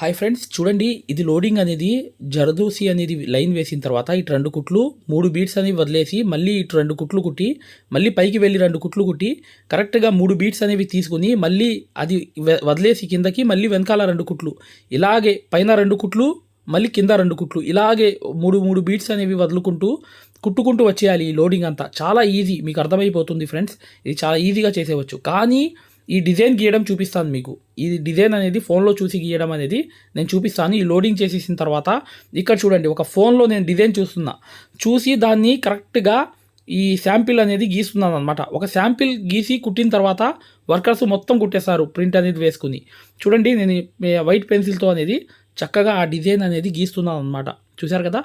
Hi friends చూడండి ఇది loading అనేది జరదూసి అనేది లైన్ వేసిన తర్వాత ఇటు రెండు కుట్లు మూడు బీట్స్ అనేవి వదిలేసి మళ్ళీ ఇటు రెండు కుట్లు కుట్టి మళ్ళీ పైకి వెళ్ళి రెండు కుట్లు కుట్టి కరెక్ట్గా మూడు బీట్స్ అనేవి తీసుకుని మళ్ళీ అది వదిలేసి కిందకి మళ్ళీ వెనకాల రెండు కుట్లు. ఇలాగే పైన రెండు కుట్లు మళ్ళీ కింద రెండు కుట్లు. ఇలాగే మూడు మూడు బీట్స్ అనేవి వదులుకుంటూ కుట్టుకుంటూ వచ్చేయాలి ఈ లోడింగ్ అంతా. చాలా ఈజీ మీకు అర్థమైపోతుంది ఫ్రెండ్స్. ఇది చాలా ఈజీగా చేసేవచ్చు కానీ ఈ డిజైన్ గీయడం చూపిస్తాను మీకు. ఈ డిజైన్ అనేది ఫోన్లో చూసి గీయడం అనేది నేను చూపిస్తాను. ఈ లోడింగ్ చేసేసిన తర్వాత ఇక్కడ చూడండి ఒక ఫోన్లో నేను డిజైన్ చూస్తున్నా. చూసి దాన్ని కరెక్ట్గా ఈ శాంపిల్ అనేది గీస్తున్నాను అనమాట ఒక శాంపిల్ గీసి కుట్టిన తర్వాత వర్కర్స్ మొత్తం కుట్టేస్తారు ప్రింట్ అనేది వేసుకుని. చూడండి నేను వైట్ పెన్సిల్తో అనేది చక్కగా ఆ డిజైన్ అనేది గీస్తున్నాను అనమాట చూశారు కదా?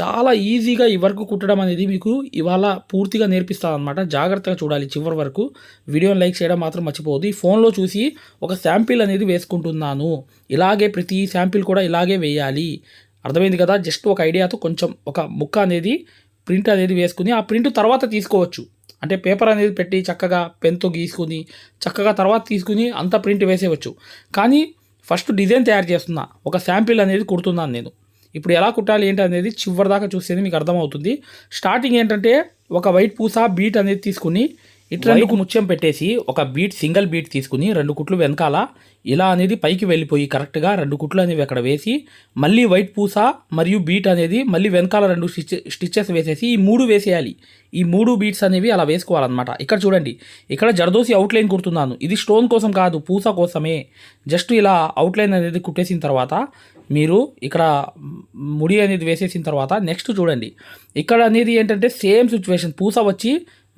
చాలా ఈజీగా ఈ వర్క్ కుట్టడం అనేది మీకు ఇవాళ పూర్తిగా నేర్పిస్తాను అనమాట జాగ్రత్తగా చూడాలి చివరి వరకు. వీడియోని లైక్ చేయడం మాత్రం మర్చిపోవద్దు. ఈ ఫోన్లో చూసి ఒక శాంపిల్ అనేది వేసుకుంటున్నాను. ఇలాగే ప్రతి శాంపిల్ కూడా ఇలాగే వేయాలి. అర్థమైంది కదా? జస్ట్ ఒక ఐడియాతో కొంచెం ఒక ముక్క అనేది ప్రింట్ అనేది వేసుకుని ఆ ప్రింట్ తర్వాత తీసుకోవచ్చు. అంటే పేపర్ అనేది పెట్టి చక్కగా పెన్తో గీసుకుని చక్కగా తర్వాత తీసుకుని అంత ప్రింట్ వేసేవచ్చు కానీ ఫస్ట్ డిజైన్ తయారు చేస్తున్నా. ఒక శాంపిల్ అనేది కుడుతున్నాను నేను. ఇప్పుడు ఎలా కుట్టాలి ఏంటి అనేది చివరి దాకా చూస్తేనే మీకు అర్థమవుతుంది. స్టార్టింగ్ ఏంటంటే ఒక వైట్ పూస బీట్ అనేది తీసుకుని ఇటు రెండు ముత్యం పెట్టేసి ఒక బీట్ సింగిల్ బీట్ తీసుకుని రెండు కుట్లు వెనకాల ఇలా అనేది పైకి వెళ్ళిపోయి కరెక్ట్గా రెండు కుట్లు అనేవి అక్కడ వేసి మళ్ళీ వైట్ పూస మరియు బీట్ అనేది మళ్ళీ వెనకాల రెండు స్టిచ్ స్టిచ్చెస్ వేసేసి ఈ మూడు వేసేయాలి. ఈ మూడు బీట్స్ అనేవి అలా వేసుకోవాలన్నమాట. ఇక్కడ చూడండి ఇక్కడ జర్దోసి అవుట్లైన్ కుడుతున్నాను. ఇది స్టోన్ కోసం కాదు పూస కోసమే. జస్ట్ ఇలా అవుట్లైన్ అనేది కుట్టేసిన తర్వాత మీరు ఇక్కడ ముడి అనేది వేసేసిన తర్వాత నెక్స్ట్ చూడండి. ఇక్కడ అనేది ఏంటంటే సేమ్ సిచ్యువేషన్ పూస వచ్చి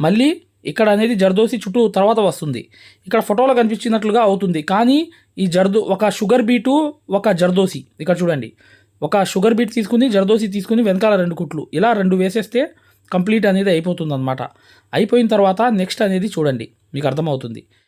మళ్ళీ ఇక్కడ అనేది జర్దోసి చుట్టూ తర్వాత వస్తుంది. ఇక్కడ ఫోటోలో కనిపించినట్లుగా అవుతుంది. కానీ ఈ జర్దో ఒక షుగర్ బీటు ఒక జర్దోసి. ఇక్కడ చూడండి. ఒక షుగర్ బీట్ తీసుకుని జర్దోసి తీసుకుని వెనకాల రెండు కుట్లు. ఇలా రెండు వేసేస్తే కంప్లీట్ అనేది అయిపోతుంది అనమాట అయిపోయిన తర్వాత నెక్స్ట్ అనేది చూడండి. మీకు అర్థమవుతుంది.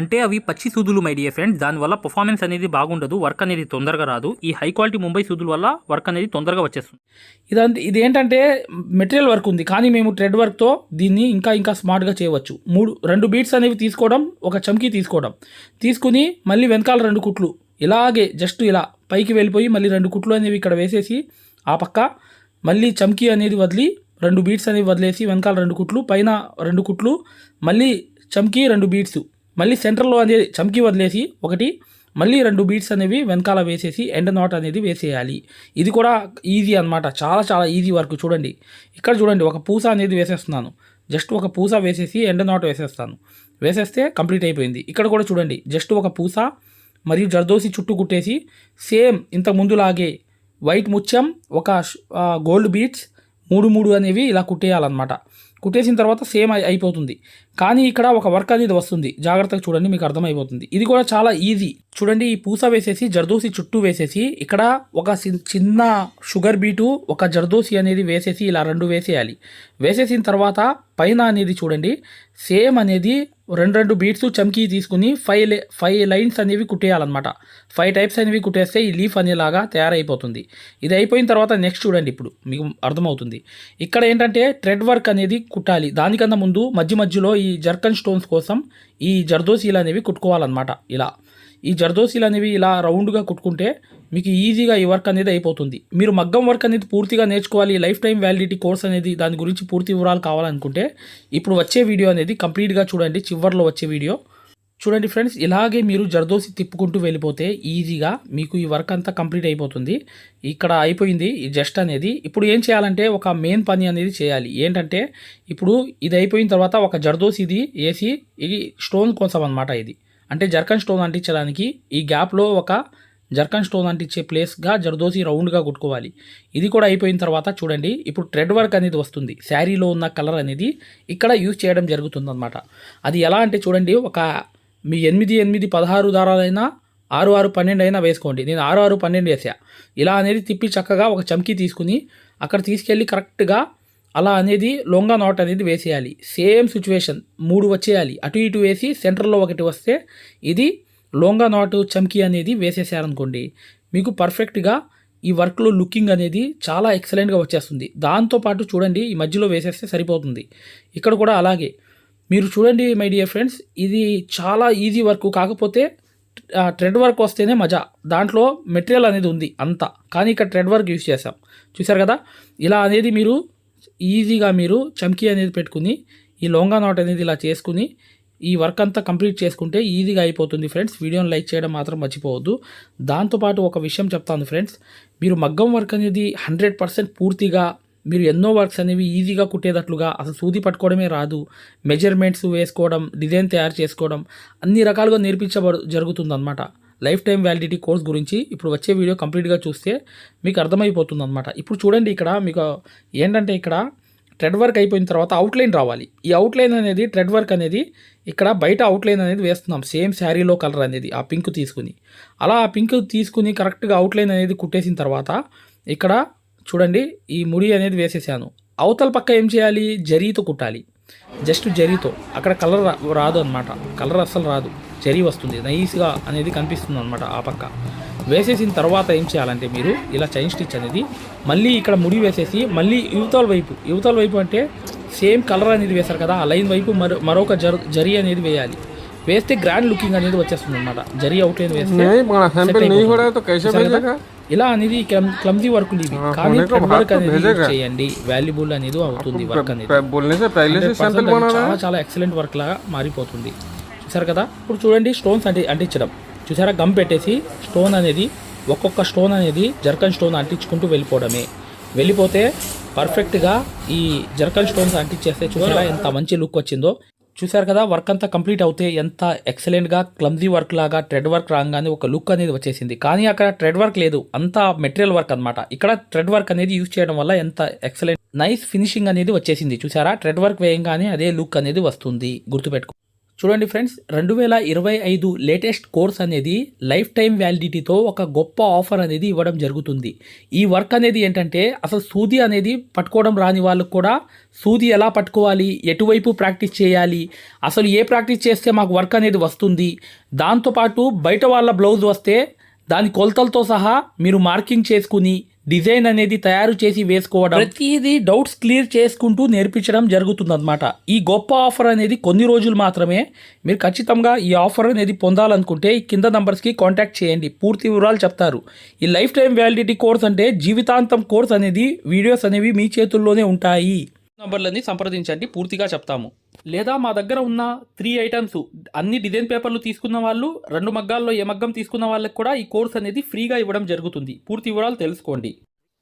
అంటే అవి పచ్చి సూదులు మై డియర్ ఫ్రెండ్స్ దానివల్ల పర్ఫార్మెన్స్ అనేది బాగుండదు వర్క్ అనేది తొందరగా రాదు. ఈ హై క్వాలిటీ ముంబై సూదుల వల్ల వర్క్ అనేది తొందరగా వచ్చేస్తుంది. ఇదంతా ఇది ఏంటంటే మెటీరియల్ వర్క్ ఉంది కానీ మేము థ్రెడ్ వర్క్తో దీన్ని ఇంకా ఇంకా స్మార్ట్గా చేయవచ్చు. మూడు రెండు బీట్స్ అనేవి తీసుకోవడం ఒక చమ్కీ తీసుకోవడం. తీసుకుని మళ్ళీ వెనకాల రెండు కుట్లు. ఇలాగే జస్ట్ ఇలా. పైకి వెళ్ళిపోయి మళ్ళీ రెండు కుట్లు అనేవి ఇక్కడ వేసేసి ఆ పక్క మళ్ళీ చమ్కీ అనేది వదిలి రెండు బీట్స్ అనేవి వదిలేసి వెనకాల రెండు కుట్లు పైన రెండు కుట్లు మళ్ళీ చమ్కీ రెండు బీట్స్ మళ్ళీ సెంటర్లో అనేది చమ్కి వదిలేసి ఒకటి మళ్ళీ రెండు బీట్స్ అనేవి వెనకాల వేసేసి ఎండ్ నాట్ అనేది వేసేయాలి. ఇది కూడా ఈజీ అనమాట చాలా చాలా ఈజీ వర్క్ చూడండి. ఇక్కడ చూడండి ఒక పూస అనేది వేసేస్తున్నాను. జస్ట్ ఒక పూస వేసేసి ఎండ్ నాట్ వేసేస్తాను. వేసేస్తే కంప్లీట్ అయిపోయింది. ఇక్కడ కూడా చూడండి జస్ట్ ఒక పూస మరియు జర్దోసి చుట్టూ కుట్టేసి సేమ్ ఇంతకుముందులాగే వైట్ ముత్యం ఒక గోల్డ్ బీట్స్ మూడు మూడు అనేవి ఇలా కుట్టేయాలన్నమాట. కుట్టేసిన తర్వాత సేమ్ అయి- అయిపోతుంది. కానీ ఇక్కడ ఒక వర్క్ అనేది వస్తుంది. జాగ్రత్తగా చూడండి మీకు అర్థమైపోతుంది. ఇది కూడా చాలా ఈజీ చూడండి ఈ పూస వేసేసి జర్దోసి చుట్టూ వేసేసి ఇక్కడ ఒక సి- చిన్న షుగర్ బీటు ఒక జర్దోసి అనేది వేసేసి ఇలా రెండు వేసేయాలి. వేసేసిన తర్వాత పైన అనేది చూడండి సేమ్ అనేది రెండు రెండు బీట్స్ చమ్కీ తీసుకుని ఫైవ్ ఫైవ్ లైన్స్ అనేవి కుట్టేయాలన్నమాట. ఫైవ్ టైప్స్ అనేవి కుట్టేస్తే ఈ లీఫ్ అనేలాగా తయారైపోతుంది. ఇది అయిపోయిన తర్వాత నెక్స్ట్ చూడండి ఇప్పుడు మీకు అర్థమవుతుంది. ఇక్కడ ఏంటంటే థ్రెడ్ వర్క్ అనేది కుట్టాలి. దానికన్నా ముందు మధ్య మధ్యలో ఈ జర్కన్ స్టోన్స్ కోసం ఈ జర్దోసీలు అనేవి కుట్టుకోవాలన్నమాట. ఇలా. ఈ జర్దోసీలు అనేవి ఇలా రౌండ్గా కుట్టుకుంటే మీకు ఈజీగా ఈ వర్క్ అనేది అయిపోతుంది. మీరు మగ్గం వర్క్ అనేది పూర్తిగా నేర్చుకోవాలి లైఫ్ టైం వ్యాలిడిటీ కోర్స్ అనేది దాని గురించి పూర్తి వివరాలు కావాలనుకుంటే ఇప్పుడు వచ్చే వీడియో అనేది కంప్లీట్గా చూడండి చివర్లో వచ్చే వీడియో. చూడండి ఫ్రెండ్స్ ఇలాగే మీరు జర్దోసి తిప్పుకుంటూ వెళ్ళిపోతే ఈజీగా మీకు ఈ వర్క్ అంతా కంప్లీట్ అయిపోతుంది. ఇక్కడ అయిపోయింది ఈ జస్ట్ అనేది. ఇప్పుడు ఏం చేయాలంటే ఒక మెయిన్ పని అనేది చేయాలి. ఏంటంటే ఇప్పుడు ఇది అయిపోయిన తర్వాత ఒక జర్దోసి ఇది వేసి ఇది స్టోన్ కోసం అనమాట ఇది. అంటే జర్కన్ స్టోన్ అంటించడానికి ఈ గ్యాప్లో ఒక జర్కన్ స్టోన్ అంటించే ప్లేస్గా జరదోసి రౌండ్గా కుట్టుకోవాలి. ఇది కూడా అయిపోయిన తర్వాత చూడండి ఇప్పుడు థ్రెడ్ వర్క్ అనేది వస్తుంది. శారీలో ఉన్న కలర్ అనేది ఇక్కడ యూజ్ చేయడం జరుగుతుందన్నమాట. అది ఎలా అంటే చూడండి ఒక మీ ఎనిమిది ఎనిమిది పదహారు దారాలైనా ఆరు ఆరు పన్నెండు అయినా వేసుకోండి. నేను ఆరు ఆరు పన్నెండు వేసా. ఇలా అనేది తిప్పి చక్కగా ఒక చమ్కీ తీసుకుని అక్కడ తీసుకెళ్ళి కరెక్ట్గా అలా అనేది లొంగా నాట్ అనేది వేసేయాలి. సేమ్ సిచ్యువేషన్ మూడు వచ్చేయాలి. అటు ఇటు వేసి సెంటర్లో ఒకటి వస్తే ఇది లోంగా నాటు చమ్కీ అనేది వేసేసారనుకోండి మీకు పర్ఫెక్ట్గా ఈ వర్క్లో లుకింగ్ అనేది చాలా ఎక్సలెంట్గా వచ్చేస్తుంది. దాంతోపాటు చూడండి ఈ మధ్యలో వేసేస్తే సరిపోతుంది. ఇక్కడ కూడా అలాగే. మీరు చూడండి మై డియర్ ఫ్రెండ్స్ ఇది చాలా ఈజీ వర్క్ కాకపోతే ట్రెడ్ వర్క్ వస్తేనే మజా. దాంట్లో మెటీరియల్ అనేది ఉంది అంతా. కానీ ఇక్కడ ట్రెడ్ వర్క్ యూజ్ చేసాం చూసారు కదా? ఇలా అనేది మీరు ఈజీగా మీరు చమ్కీ అనేది పెట్టుకుని ఈ లొంగా నాట్ అనేది ఇలా చేసుకుని ఈ వర్క్ అంతా కంప్లీట్ చేసుకుంటే ఈజీగా అయిపోతుంది ఫ్రెండ్స్. వీడియోని లైక్ చేయడం మాత్రం మర్చిపోవద్దు. దాంతోపాటు ఒక విషయం చెప్తాను ఫ్రెండ్స్. మీరు మగ్గం వర్క్ అనేది హండ్రెడ్ పర్సెంట్ పూర్తిగా మీరు ఎన్నో వర్క్స్ అనేవి ఈజీగా కుట్టేటట్లుగా అసలు సూది పట్టుకోవడమే రాదు. మెజర్మెంట్స్ వేసుకోవడం డిజైన్ తయారు చేసుకోవడం అన్ని రకాలుగా నేర్పించబడు జరుగుతుందన్నమాట. లైఫ్ టైం వ్యాలిడిటీ కోర్స్ గురించి ఇప్పుడు వచ్చే వీడియో కంప్లీట్గా చూస్తే మీకు అర్థమైపోతుంది అనమాట ఇప్పుడు చూడండి ఇక్కడ మీకు ఏంటంటే ఇక్కడ ట్రెడ్ వర్క్ అయిపోయిన తర్వాత అవుట్లైన్ రావాలి. ఈ అవుట్లైన్ అనేది ట్రెడ్ వర్క్ అనేది ఇక్కడ బయట అవుట్లైన్ అనేది వేస్తున్నాం. సేమ్ శారీలో కలర్ అనేది ఆ పింక్ తీసుకుని. అలా ఆ పింక్ తీసుకుని కరెక్ట్గా అవుట్లైన్ అనేది కుట్టేసిన తర్వాత ఇక్కడ చూడండి ఈ ముడి అనేది వేసేసాను. అవతల పక్క ఏం చేయాలి? జరీతో కుట్టాలి. జస్ట్ జరీతో. అక్కడ కలర్ రా- రాదు అనమాట కలర్ అస్సలు రాదు. జరీ వస్తుంది. నైస్గా అనేది కనిపిస్తుంది అనమాట ఆ పక్క. వేసేసిన తర్వాత ఏం చేయాలంటే మీరు ఇలా చైన్ స్టిచ్ అనేది మళ్ళీ ఇక్కడ ముడి వేసేసి మళ్ళీ యువతల వైపు యువతల వైపు అంటే సేమ్ కలర్ అనేది వేశారు కదా ఆ లైన్ వైపు మరొక జరి అనేది వేయాలి. వేస్తే గ్రాండ్ లుకింగ్ అనేది వచ్చేస్తుంది అనమాట జరి అవుట్ లైన్ వేస్తే ఇలా అనేది క్లమ్జీ వర్క్ కానీ వర్క్ అనేది చేయండి. వాల్యుబుల్ అనేది అవుతుంది వర్క్ అనేది. చాలా చాలా ఎక్సలెంట్ వర్క్ లాగా మారిపోతుంది. చూసారు కదా? ఇప్పుడు చూడండి స్టోన్స్ అంటే అంటించడం చూసారా? గమ్ పెట్టేసి స్టోన్ అనేది ఒక్కొక్క స్టోన్ అనేది జర్కన్ స్టోన్ అంటించుకుంటూ వెళ్ళిపోవడమే. వెళ్ళిపోతే పర్ఫెక్ట్గా ఈ జర్కన్ స్టోన్స్ అంటించేస్తే చూసారా ఎంత మంచి లుక్ వచ్చిందో. చూసారు కదా వర్క్ అంతా కంప్లీట్ అవుతే ఎంత ఎక్సలెంట్గా క్లమ్జీ వర్క్ లాగా థ్రెడ్ వర్క్ రాగానే ఒక లుక్ అనేది వచ్చేసింది. కానీ అక్కడ థ్రెడ్ వర్క్ లేదు అంతా మెటీరియల్ వర్క్ అన్నమాట. ఇక్కడ థ్రెడ్ వర్క్ అనేది యూజ్ చేయడం వల్ల ఎంత ఎక్సలెంట్ నైస్ ఫినిషింగ్ అనేది వచ్చేసింది. చూసారా? థ్రెడ్ వర్క్ వేయంగానే అదే లుక్ అనేది వస్తుంది. గుర్తుపెట్టుకో చూడండి ఫ్రెండ్స్ రెండు వేల ఇరవై ఐదు లేటెస్ట్ కోర్స్ అనేది లైఫ్ టైం వ్యాలిడిటీతో ఒక గొప్ప ఆఫర్ అనేది ఇవ్వడం జరుగుతుంది. ఈ వర్క్ అనేది ఏంటంటే అసలు సూది అనేది పట్టుకోవడం రాని వాళ్ళకు కూడా సూది ఎలా పట్టుకోవాలి ఎటువైపు ప్రాక్టీస్ చేయాలి అసలు ఏ ప్రాక్టీస్ చేస్తే మాకు వర్క్ అనేది వస్తుంది దాంతోపాటు బయట వాళ్ళ బ్లౌజ్ వస్తే దాని కొలతలతో సహా మీరు మార్కింగ్ చేసుకుని డిజైన్ అనేది తయారు చేసి వేసుకోవడం ప్రతిదీ డౌట్స్ క్లియర్ చేసుకుంటూ నేర్పించడం జరుగుతుందన్నమాట. ఈ గొప్ప ఆఫర్ అనేది కొన్ని రోజులు మాత్రమే. మీరు ఖచ్చితంగా ఈ ఆఫర్ అనేది పొందాలనుకుంటే ఈ కింద నంబర్స్కి కాంటాక్ట్ చేయండి. పూర్తి వివరాలు చెప్తారు. ఈ లైఫ్ టైం వ్యాలిడిటీ కోర్స్ అంటే జీవితాంతం కోర్స్ అనేది వీడియోస్ అనేవి మీ చేతుల్లోనే ఉంటాయి. నంబర్లని సంప్రదించండి. పూర్తిగా చెప్తాము. లేదా మా దగ్గర ఉన్న త్రీ ఐటమ్స్ అన్ని డిజైన్ పేపర్లు తీసుకున్న వాళ్ళు రెండు మగ్గాల్లో ఏ మగ్గం తీసుకున్న వాళ్ళకి కూడా ఈ కోర్స్ అనేది ఫ్రీగా ఇవ్వడం జరుగుతుంది. పూర్తి వివరాలు తెలుసుకోండి.